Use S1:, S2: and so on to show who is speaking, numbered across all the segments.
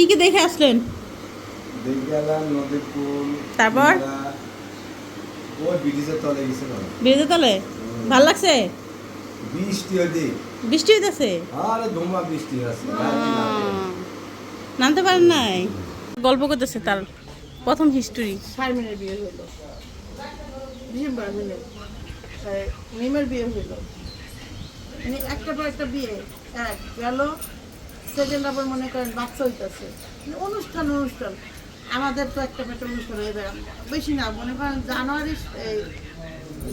S1: কি কি দেখে আসলেন? তারপর?
S2: তলে
S1: বিরোধী তলে? ভালো লাগছে?
S2: বৃষ্টি
S1: হইতেছে?
S2: আরে ধুমা বৃষ্টি আছে
S1: নামতে পারেন নাই? গল্প করতেছে তার প্রথম হিস্টোরি
S3: বিয়ে হলো ডিসেম্বর হলো আর মিমের বিয়ে হলো মানে একটা পর একটা বিয়ে। এক গেল সেকেন্ড আবার মনে করেন বাচ্চা হইতেছে মানে অনুষ্ঠান অনুষ্ঠান। আমাদের তো একটা একটা অনুষ্ঠান হয়ে যায় বেশি না মনে করেন জানুয়ারি এই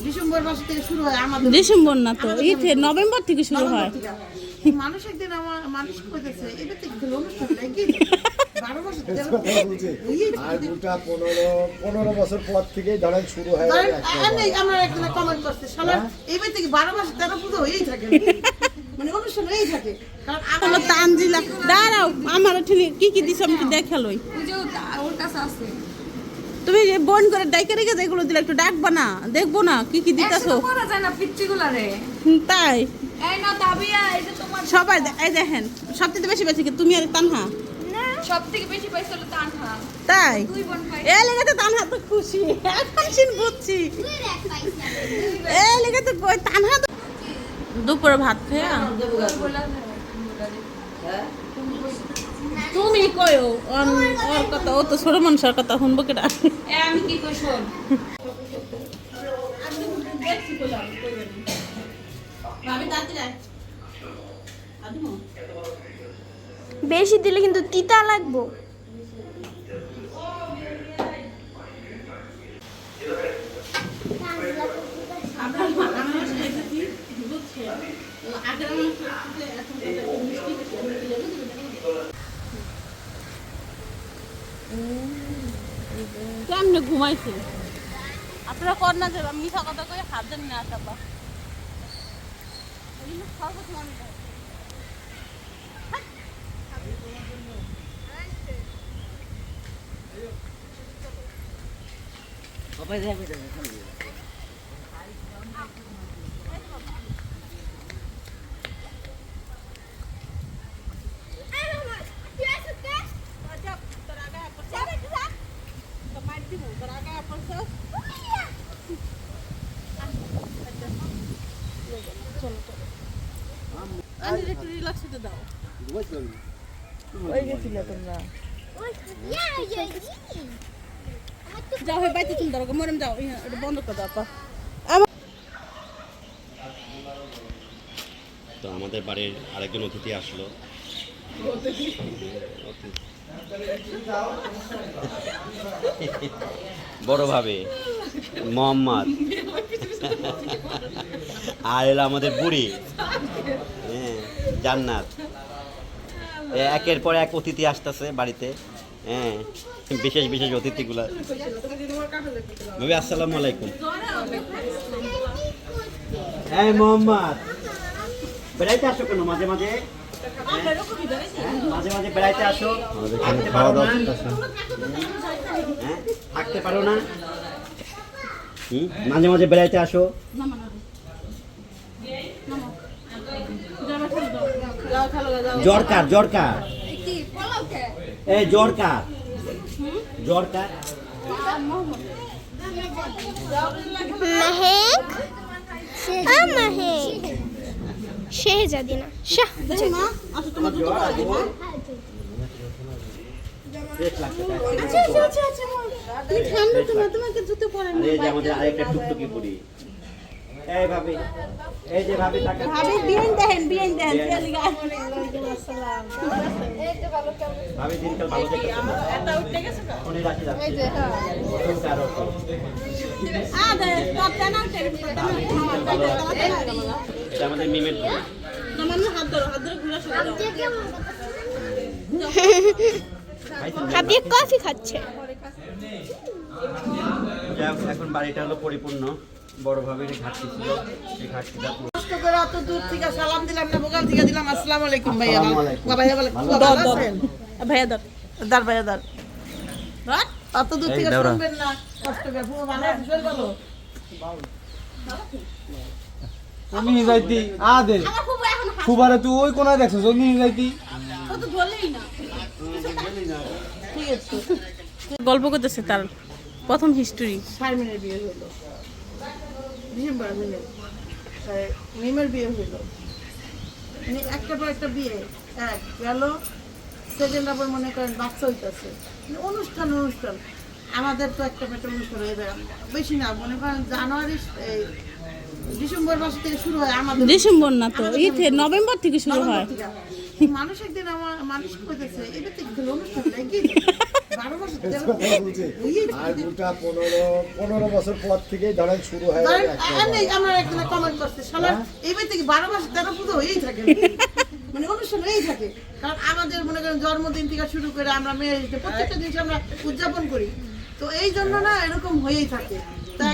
S3: ডিসেম্বর মাস থেকে শুরু হয় আমাদের।
S1: ডিসেম্বর না তো এই থে- নভেম্বর থেকে শুরু হয়।
S3: মানুষ একদিন আমার মানুষ কইতেছে এবার থেকে কোনো অনুষ্ঠান নাই কি? বারো মাস তেরো
S2: কথা বলছে। আর গোটা পনেরো পনেরো বছর পর থেকে ধরেন শুরু হয় একটা
S3: আমার একজনে comment করছে, শালা, এইবার থেকে বারো মাস তেরো পুজো হয়েই থাকে। মানে অনুষ্ঠান হয়েই থাকে। কারণ আমার
S1: তানজিলা দাঁড়াও আমার কি কি দিছ আমি একটু
S4: ওর কাছে আছে।
S1: তুমি যে বোন করে ডাইকে রেখে এগুলো দিলে একটু ডাকবা না দেখব না কি কি দিতেছো?
S4: করা যায় না পিচ্চিগুলা
S1: তাই।
S4: এই না তাবিয়া এই যে তোমার
S1: সবাই এই দেখেন সবচেয়ে বেশি বেশি কি তুমি আর তানহা?
S4: সব থেকে বেশি পয়সা হলো তানহা।
S1: তাই?
S4: দুই বোন ভাই
S1: এ লেগে তো তানহা তো খুশি এখন বুঝছি। এ লেগে তো তানহা তো দুপুরে ভাত খেয়ে তুমি কয়ো? ওর কথা ও তো ছোট মানুষের কথা শুনব কেটা
S4: আমি কি কই শোন?
S5: বেশি দিলে কিন্তু তিতা লাগবো।
S1: কেমনে ঘুমাইছে? আপনারা কর না যে মিঠা কথা কয়ে হাত দেন না চাপা একটু রিল্যাক্স হতে দাও যাও হে, বাইতে তুমি ধরো মরম যাও এটা বন্ধ করে দাও
S6: তো আমাদের বাড়ির আরেকজন অতিথি আসলো। বড়ভাবে মোহাম্মদ। আর এলো আমাদের বুড়ি। হ্যাঁ জান্নাত। একের পর এক অতিথি আসতেছে বাড়িতে। হ্যাঁ বিশেষ বিশেষ অতিথিগুলা। ভাবি আসসালামু আলাইকুম। হ্যাঁ মোহাম্মদ। বেড়াইতে আসো কেন? মাঝে মাঝে? হ্যাঁ, মাঝে মাঝে বেড়াইতে আসো। থাকতে পারো না। হ্যাঁ থাকতে পারো না। হুম? মাঝে মাঝে বেড়াইতে আসো। জ্বর কার জ্বর কার
S4: কি
S6: এই জ্বর কার জ্বর কার
S5: মেহেক? আ মেহেক। শেহজাদিনা শাহ।
S1: মা আচ্ছা তোমার পরা মা? আচ্ছা আচ্ছা আচ্ছা তুমি ঠান্ডা তো না তোমাকে জুতো পরে
S6: আমাদের আরেকটা টুকটুকি পড়ি এই ভাবি এই যে ভাবি
S1: ভাবি
S6: ভাবি দিনকাল ভালো
S1: এটা উঠে গেছে
S6: রাখি কারও
S1: আ দে উঠে গেছে
S6: এটা আমাদের মিমের
S1: হাত ধরো হাত ধরে ঘুরে শুয়ে
S5: কফি খাচ্ছে।
S6: যাই হোক, এখন বাড়িটা হলো পরিপূর্ণ। বড় ভাবে ঘাটতি ছিল। সেই ঘাটতিটা
S3: কষ্ট করে অত দূর থেকে সালাম দিলাম না ভোগাল থেকে দিলাম। আসসালামু আলাইকুম ভাইয়া। ভাইয়া বলে
S6: ভালো
S3: খুব
S1: দর
S3: ভালো
S1: দর
S3: আছেন?
S1: ভাইয়া দর
S3: দার ভাইয়া দার অত দূর থেকে শুনবেন না। কষ্ট করে খুব ভালো আছেন? শোন
S7: আমি যাইতি। আ দে
S1: আমার খুব এখন হাসি।
S7: খুবারে তুই ওই কোনায় দেখছিস ওই নিয়ে যাইতি।
S1: ও তো ধরলেই না।
S3: ঠিক আছে
S1: গল্প করতেছে তার প্রথম হিস্টোরি
S3: শারমিনের বিয়ে হইল ডিসেম্বর মিলে মিমের বিয়ে হইল। মানে একটা পর একটা বিয়ে এক গেল সেকেন্ড আবার মনে করেন বাচ্চা হইতেছে। মানে অনুষ্ঠান অনুষ্ঠান। আমাদের তো একটা একটা অনুষ্ঠান হয়ে যায়। বেশি না মনে করেন জানুয়ারি এই ডিসেম্বর মাস থেকে শুরু হয় আমাদের।
S1: ডিসেম্বর না তো এই নভেম্বর থেকে শুরু হয়।
S3: মানুষ একদিন আমার মানুষ কইতেছে এটা তো অনুষ্ঠান
S2: আর দুটা পনেরো পনেরো বছর পর থেকেই ধরেন শুরু হয়
S3: ধরেন,
S2: একটা
S3: আর নেই, আমরা একদিনে comment করছি, শালা, এইবার থেকে বারো মাস তেরো পুজো হয়েই থাকে মানে অনুষ্ঠান হয়েই থাকে কারণ আমাদের মনে করেন জন্মদিন থেকে শুরু করে আমরা মেয়ে প্রত্যেকটা জিনিস আমরা উদযাপন করি তো এই জন্য না এরকম হয়েই থাকে তা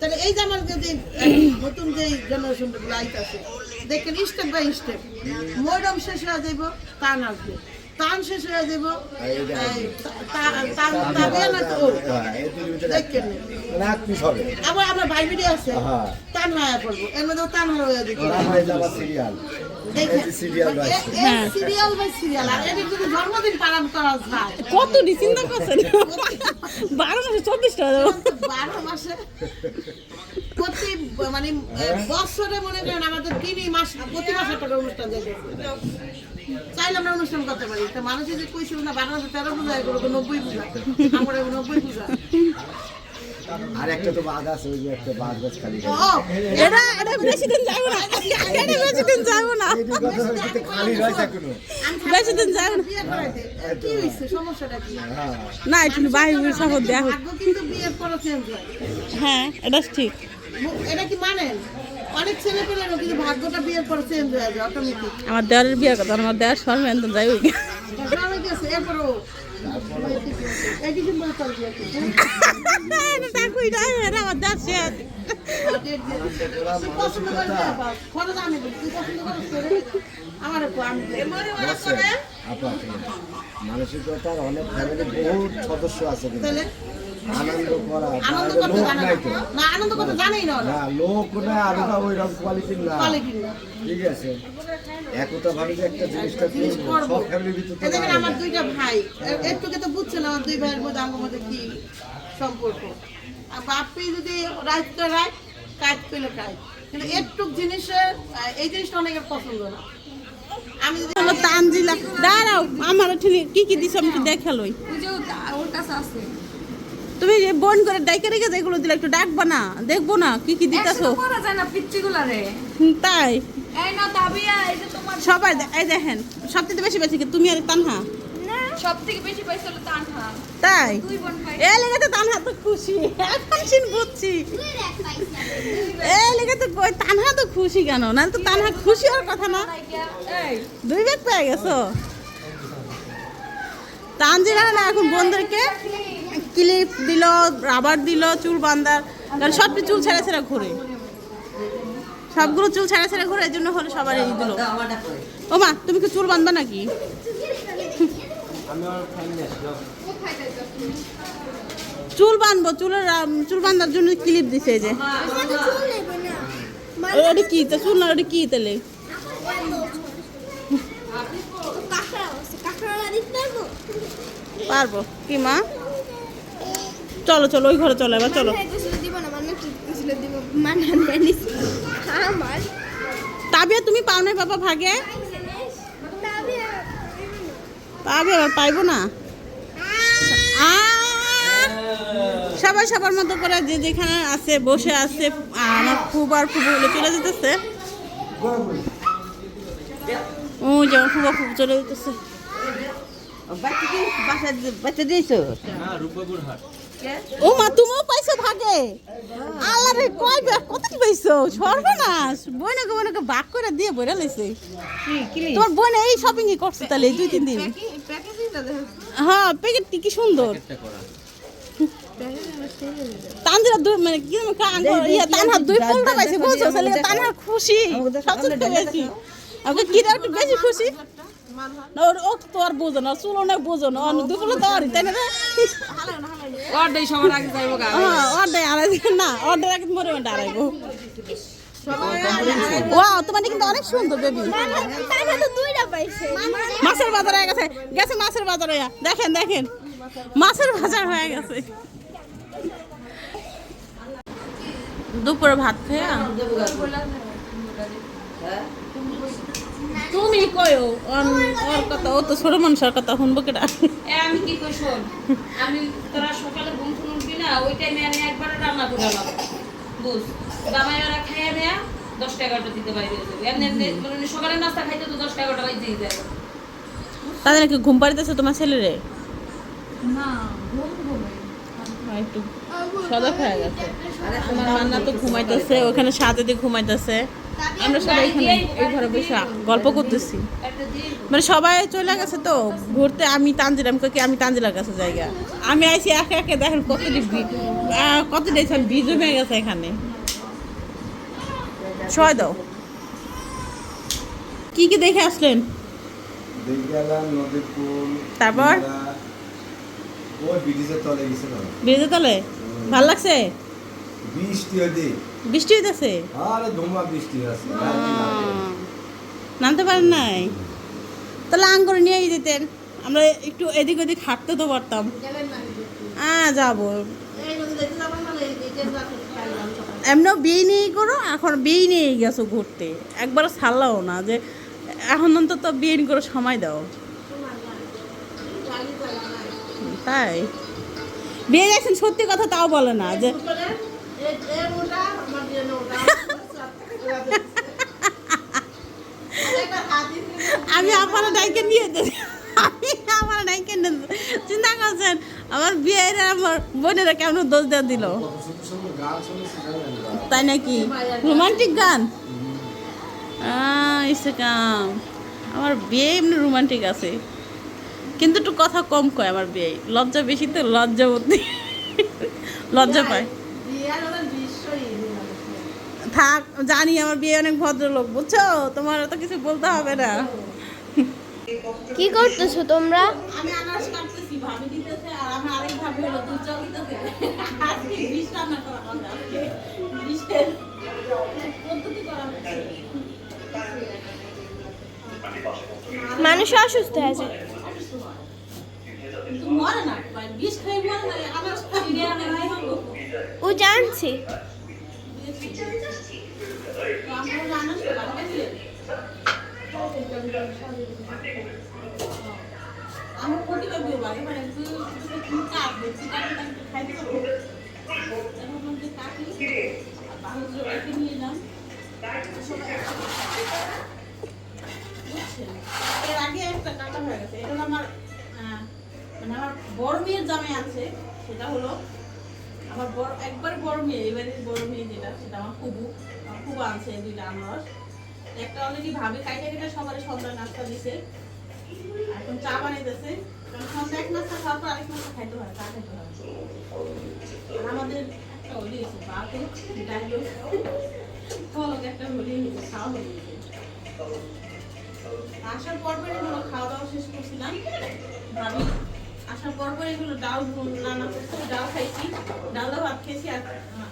S3: তাহলে এই যে আমার যদি নতুন যে গুলো আইতাছে দেখেন স্টেপ বাই স্টেপ মরম শেষ হয়ে যাইব টান আসবে টান শেষ হয়ে যাইব তাবিয়া না তো।
S2: হ্যাঁ,
S3: দেখেন
S2: মানে এক হবে।
S3: আবার আমরা ভাই ভিডিও আছে।
S2: হ্যাঁ।
S3: টান হয়ে পড়ব এর মধ্যে টান হয়ে যাবে।
S2: সিরিয়াল।
S1: কত চিন্তা করছেন বারো মাসে চব্বিশটা।
S3: বারো মাসে। প্রতি মানে বছরে মনে করেন আমাদের তিন মাস প্রতি মাসে একটা অনুষ্ঠান দেখে চাইলে আমরা অনুষ্ঠান করতে পারি। তো মানুষ যদি না বারো তেরো পূজা এগুলো নব্বই পূজা। আমরা নব্বই পূজা।
S2: আর একটা তো বাঘ আছে ওই যে একটা বাঘ গাছ খালি
S1: এটা এটা বেশি দিন যাব না। এটা বেশি দিন যাব না।
S2: এই দুটো কথা হচ্ছে খালি রয়েছে এখনও
S1: বেশি দিন যাব না।
S3: কি হয়েছে সমস্যাটা কি?
S2: হ্যাঁ।
S1: না একটু বাইরে
S3: কিন্তু বিয়ের চেঞ্জ হয়।
S1: হ্যাঁ এটা ঠিক।
S3: এটা কি মানেন? অনেক ছেলে পেলেরও কিন্তু ভাগ্যটা বিয়ের পর চেঞ্জ হয়ে যায় অটোমেটিক
S1: আমার দেওয়ারের বিয়ে কথা আমার দেওয়ার শর্মে তো যাই
S3: এরপরও
S2: মানসিকতার অনেক ফ্যামিলি বহুত সদস্য আছে
S3: তাহলে?
S2: আনন্দ করা
S3: আনন্দ
S2: তার
S3: করতে
S2: লোক নাই তো।
S3: না? না আনন্দ করতে জানেই না ওরা।
S2: না লোক না আলাদা ওই রকম কোয়ালিটির না। ঠিক আছে? একতা ভাবে একটা জিনিসটা
S3: জিনিস
S2: করব,
S3: করব।
S2: সব ফ্যামিলির ভিতরে
S3: এই দেখেন
S2: তো
S3: আমার দুইটা ভাই। এ- একটুকে তো বুঝছে না দুই ভাইয়ের মধ্যে আমার মধ্যে কি সম্পর্ক। আর বাপি যদি রাইট তো রাইট কাজ পেলে কাজ কিন্তু একটু জিনিসের এই জিনিসটা অনেকের পছন্দ না। আমি যদি
S1: তানজিলা। দাঁড়াও আমার ঠিক কি কি দিছ আমি একটু দেখালোই
S4: ওর কাছে আছে।
S1: তুমি যে বোন করে ডাইকে রেখে যেগুলো দিলে একটু ডাকবা না দেখব না কি কি দিতেছো?
S4: করা যায় না পিচ্চিগুলা রে।
S1: তাই।
S4: এই না তাবিয়া এই যে তোমার
S1: সবাই এই দেখেন সবথেকে বেশি বেশি কি তুমি আর তানহা? তাই? এ লেগে তো তানহা তো খুশি এখন সিন বুঝছি। এ লেগে তো কই তানহা তো খুশি কেন? না তো তানহা খুশি হওয়ার কথা না। দুই ব্যাগ পেয়ে গেছো। তানজিরা না এখন বোনদেরকে ক্লিপ দিল রাবার দিল চুল বান্দার। কারণ সব চুল ছেড়ে ছেড়ে ঘুরে? সবগুলো চুল ছেড়ে ছেড়ে ঘুরে এই জন্য হলো সবার এই দিল। ও মা তুমি কি চুল বাঁধবা নাকি? চুল বাঁধবো চুলের চুল বাঁধার জন্য ক্লিপ দিছে যে। ওটা কি তা? চুল না ওটা কি তাহলে পারব। কি মা? চলো চলো ওই ঘরে চলো এবার চলো। তাবিয়া তুমি পাও নাই বাবা ভাগে? পাবে আবার পাইবো না! সবাই সবার মতো করে যে যেখানে আছে বসে আছে আমার খুব আর খুব চলে যেতেছে। ও যেমন খুব খুব চলে যেতেছে। ও মা তুমিও পাইছো ভাগে? আল্লাহ রে কয় কত কি পাইছো? সর্বনাশ। বইনাকে বইনাকে ভাগ করে দিয়ে বইরা লাইছে। তোমার বোন এই শপিং ই করছে তাহলে দুই তিন দিন। হ্যাঁ প্যাকেট কি সুন্দর। তানজিরা দুই মানে কি ইয়া তানহার দুই পাইছে বুঝছ? তাহলে তানহার খুশি সবচেয়ে বেশি। আমাকে কি একটু বেশি খুশি? না ওর ও তো আর বোঝো না চুলো না বোঝো না। দুপুরে তো আর তাই না রে?
S4: ওর দেই সবার আগে যাইবো গা।
S1: হ্যাঁ অর্ডার আড়াই না অর্ডার আগে মরে মরে আড়াইবো ওয়াও তোমার কিন্তু অনেক সুন্দর বেবি মাছের বাজার হয়ে গেছে গেছে মাছের বাজার দেখেন দেখেন। মাছের বাজার হয়ে গেছে। দুপুরে ভাত খেয়ে তুমি কয়ো? ওর কথা ও তো ছোট মানুষের কথা শুনব কেটা
S4: এ আমি কি কই শোন? আমি তোরা সকালে ঘুম শুন উঠবি না ওই টাইমে আমি একবার রান্না করে আলাম বুঝ? জামাইরা খাইয়া দেয়া দশটা এগারোটা দিতে বাইরে যাবে। এমনি এমনি মানে সকালে নাস্তা খাইতে তো দশটা এগারোটা বাজেই যায়।
S1: তাদের নাকি ঘুম পাড়িতেছে তোমার ছেলেরে?
S4: না ঘুম ঘুমে
S1: একটু সদা হয়ে গেছে। আমার রান্না তো ঘুমাইতেছে ওখানে দিয়ে ঘুমাইতেছে। আমরা সবাই এখানে এই ঘরে বসে গল্প করতেছি। মানে সবাই চলে গেছে তো ঘুরতে। আমি তানজিলাম কি আমি তানজিলার কাছে জায়গা আমি আইসি একে একে দেখেন কত আহ, কতটি বীজ হয়ে গেছে এখানে। ছয় দাও। কি কি দেখে আসলেন? তারপর?
S2: কিংবা ওই ব্রিটিশের তলে গেছিল
S1: ব্রিজের তলে ভালো লাগছে?
S2: বৃষ্টি হইতে।
S1: বৃষ্টি হইতেছে?
S2: আরে ধুমা বৃষ্টি আছে
S1: নামতে পারেন নাই? তাহলে আং করে নিয়েই যেতেন। আমরা একটু এদিক ওদিক হাঁটতে তো পারতাম। হ্যাঁ যাব।
S3: এই নদী দেখতে যাব না এই যে রাতে খাইলাম সকালে।
S1: এমনিও বিয়ে নিয়েই করো এখন বিয়ে নিয়েই গেছো ঘুরতে। একবার ছাড়লাও না যে এখন অন্তত বিয়ে করে সময় দাও। তাই? বিয়ে গেছেন, সত্যি কথা তাও বলে না যে আমি আমার ডাইকে নিয়ে যাই আমি আমার ডাইকে চিন্তা করছেন, আমার বিয়ের আমার বোনেরা কেমন দোষ দেওয়া দিল? তাই নাকি? রোমান্টিক গান? ইসে কাম। আমার বিয়ে এমনি রোমান্টিক আছে। কিন্তু একটু কথা কম কয় আমার বিয়ে। লজ্জা বেশি তো লজ্জা লজ্জাবতী লজ্জা পায়। থাক জানি আমার বিয়ে অনেক ভদ্রলোক বুঝছ? তোমার তো কিছু বলতে হবে না।
S5: কি করতেছো তোমরা?
S1: আমি আনারস কাটতেছি ভাবি দিতেছে আর আমার আরেক ভাবি হলো দুধ চা দিতেছে। আজকে বিষ রান্না করা হবে আজকে বিষের পদ্ধতি করা হচ্ছে।
S5: মানুষ অসুস্থ হয়ে যায়
S1: কিন্তু মরে না ভাই বিষ খাই মরে না আনারস খাই দিয়ে আমি ভাই হব
S5: ও জানছি।
S1: আমরা প্রতিটা বিয়ে বাড়ি মানে তুই তুই কাটবে তুই কাটবে আমি খাইতে পারব এখন মধ্যে কাটি আর কাটা আমার আহ, মানে আমার বড় মেয়ের জামাই আছে, সেটা হলো আমার বড়, একবার বড় মেয়ে, এবারে বড় মেয়ে যেটা, সেটা আমার খুবু আমার খুবু আনছে দুইটা আনারস। একটা অলরেডি ভাবে, কাইটা কেটে সবারই সন্ধ্যা নাস্তা দিছে। এখন চা বানাইতেছে। কারণ সন্ধ্যা এক নাস্তা খাওয়ার পর আরেক নাস্তা খাইতে হয়, চা খাইতে হয়। আমাদের একটা হলি বাতে ডাইলো ফলক একটা হলি হয়েছে খাওয়া গেছে আসার পর পরে খাওয়া দাওয়া শেষ করছিলাম। ভাবি আসার পর পরে এগুলো ডাল রান্না করতে ডাল খাইছি। ডাল দিয়ে ভাত খেয়েছি আর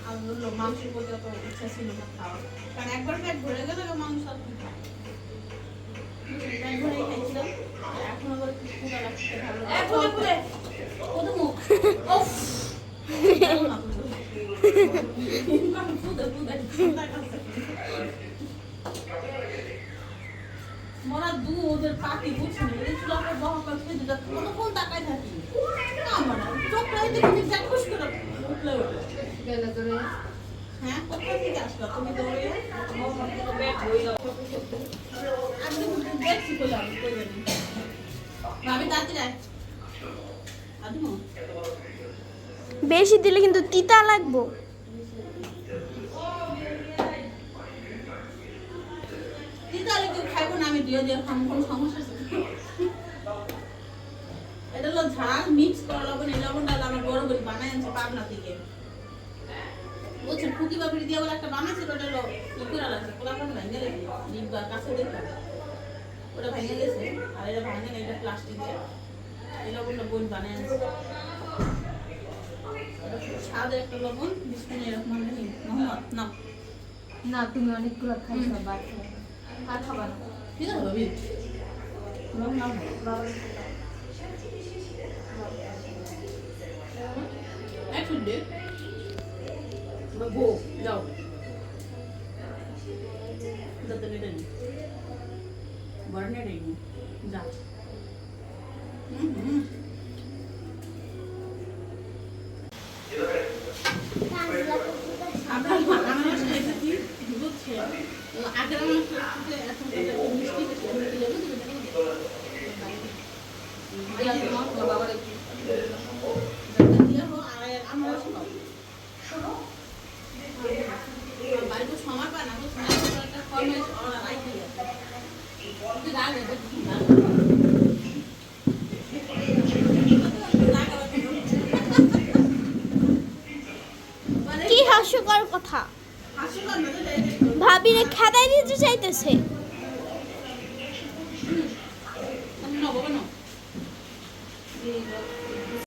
S1: আহ, মাংসের প্রতি অত ইচ্ছা ছিল না খাওয়া কারণ একবার পেট ভরে গেলে মাংস আর? পেট ভরেই খাইছিলাম। এখন আবার একটু লাগছে ভালো মুখ ঠান্ডা কাছে মরা দু ওদের পাতি বুঝছি না এই চুলা করে বহন করে দিতে কতক্ষণ তাকাই থাকি? না মানে চোখ রাইতে তুমি চাক্ষুষ করে উঠলে উঠলে। হ্যাঁ কোথা থেকে আসলো? তুমি দৌড়ে আমি তো দেখছি কইলাম ভাবি তাড়াতাড়ি
S5: বেশি দিলে কিন্তু তিতা লাগবো।
S1: দিয়ে দিয়ে খাব কোনো সমস্যা আছে? এটা হলো ঝাল মিক্স করা লবণ এই লবণটা হলো আমার বড় বড়ি বানাই আনছে পাবনা থেকে। ফুকি দিয়ে বলে একটা ওটা হলো লাগছে ভেঙে গেছে নিবা কাছে দেখো ওটা ভেঙে গেছে আর এটা ভাঙে না এটা এই লবণটা বোন বানাই আনছে। স্বাদের একটা লবণ বিস্কুট এরকম মোহাম্মদ না
S8: না তুমি অনেকগুলো খাইছো বাচ্চা আর খাবা না।
S1: ঠিক আছে ভাবি এক মিনিট গো যাও যাতে নেটে নি বড় নেটে নি যা হুম হুম আমরা বাংলা ভাষা এসেছি বুঝছেন আগের আমার সাথে এখন তো মিষ্টি বেশি মিষ্টি যাবে বাবার আমরা বাড়িতে সময় পায় না বুঝছেন একটা কমে রাইতে
S5: কি হাস্যকর কথা? ভাবিরে খেদাই দিতে চাইতেছে।